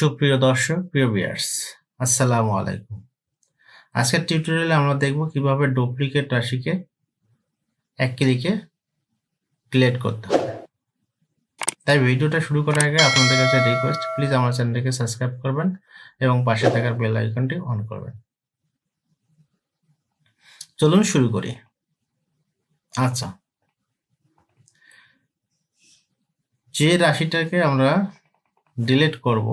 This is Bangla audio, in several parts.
সুপ্রিয় দর্শক, প্রিয় ভিউয়ার্স আসসালামু আলাইকুম। আজকের টিউটোরিয়ালে আমরা দেখব কীভাবে ডুপ্লিকেট রাশিকে এক ক্লিকে ডিলেট করতে হবে। তাই ভিডিওটা শুরু করার আগে আপনাদের কাছে রিকোয়েস্ট প্লিজ আমার চ্যানেলটিকে সাবস্ক্রাইব করবেন এবং পাশে থাকার বেল আইকনটি অন করবেন। চলুন শুরু করি। আচ্ছা। যে রাশিটাকে আমরা ডিলিট করব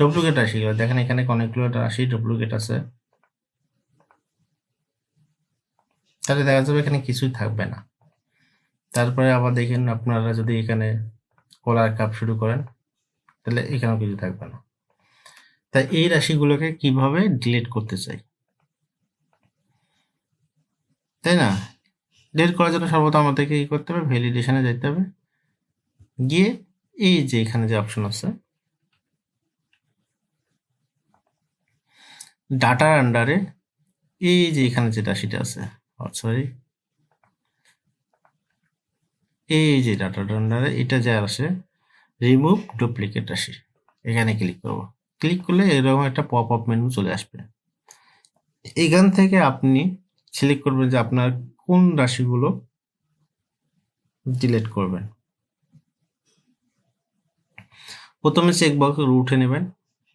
ডুপ্লিকেট রাশিগুলো দেখেন এখানে অনেকগুলো রাশি ডুপ্লিকেট আছে। তাহলে দেখা যাবে এখানে কিছুই থাকবে না। তারপরে আবার দেখেন আপনারা যদি এখানে কলার কাপ শুরু করেন, তাহলে এখানেও কিছু থাকবে না। তাই এই রাশিগুলোকে কীভাবে ডিলিট করতে চাই? তাই না? ডিলিট করার জন্য সর্বপ্রথম আমাদেরকে কি করতে হবে? ভ্যালিডেশনে যেতে হবে। গিয়ে এই যে এখানে যে অপশন আছে ডাটার আন্ডারে এই যে এখানে যে রাশিটা আছে সরি, এই যে ডাটার আন্ডারে এটা যা আসে রিমুভ ডুপ্লিকেট রাশি। এখানে ক্লিক করব। ক্লিক করলে এরকম একটা পপ আপ মেনু চলে আসবে। এখান থেকে আপনি সিলেক্ট করবেন যে আপনার কোন রাশিগুলো ডিলিট করবেন। প্রথমে চেক বক্স উঠে নেবেন।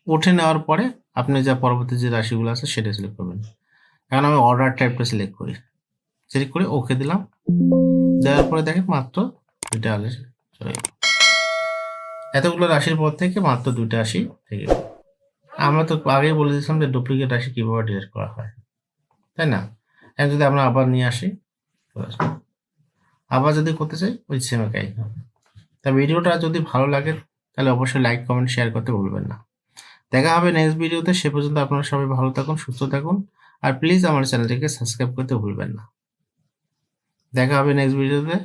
উঠে নেওয়ার পরে আপনি যা পরবর্তী যে রাশিগুলো আছে সেটা সিলেক্ট করবেন। এখন আমি অর্ডার টাইপটা সিলেক্ট করি। সিলেক্ট করে ওকে দিলাম। দেওয়ার পরে দেখেন মাত্র দুইটা আলে চলে গেল। এতগুলো রাশির পর থেকে মাত্র দুইটা রাশি থেকে। আমরা তো আগেই বলে দিয়েছিলাম যে ডুপ্লিকেট রাশি কীভাবে ডিলিট করা হয়। তাই না? এখন যদি আমরা আবার নিয়ে আসি। আবার যদি করতে চাই, ওই সেম একাই তা ভিডিওটা যদি ভালো লাগে, তাহলে অবশ্যই লাইক কমেন্ট শেয়ার করতে ভুলবেন না। দেখা হবে নেক্সট ভিডিওতে সে পর্যন্ত আপনারা সবাই ভালো থাকুন, সুস্থ থাকুন। আর প্লিজ আমার চ্যানেলটিকে সাবস্ক্রাইব করতে ভুলবেন না। দেখা হবে নেক্সট ভিডিওতে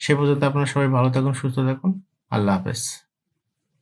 সে পর্যন্ত আপনারা সবাই ভালো থাকুন, সুস্থ থাকুন। আল্লাহ হাফেজ।